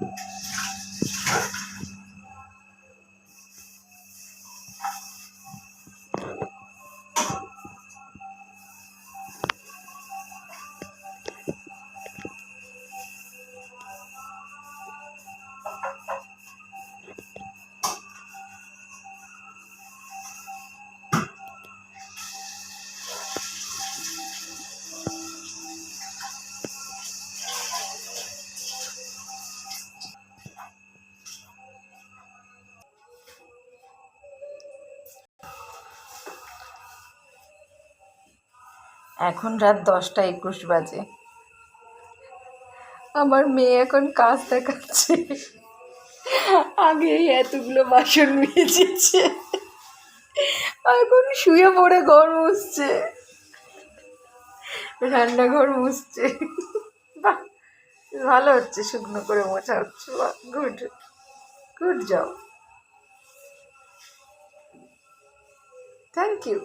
Yeah. এখন রাত দশটা একুশ বাজে। আমার মেয়ে এখন কাজ দেখাচ্ছে। আগে এতগুলো বাসন মেজেছে। এখন শুয়ে পড়ে ঘর মুছছে। রান্নাঘর মুছছে। ভালো হচ্ছে শুকনো করে মোছা হচ্ছে। Good good job thank you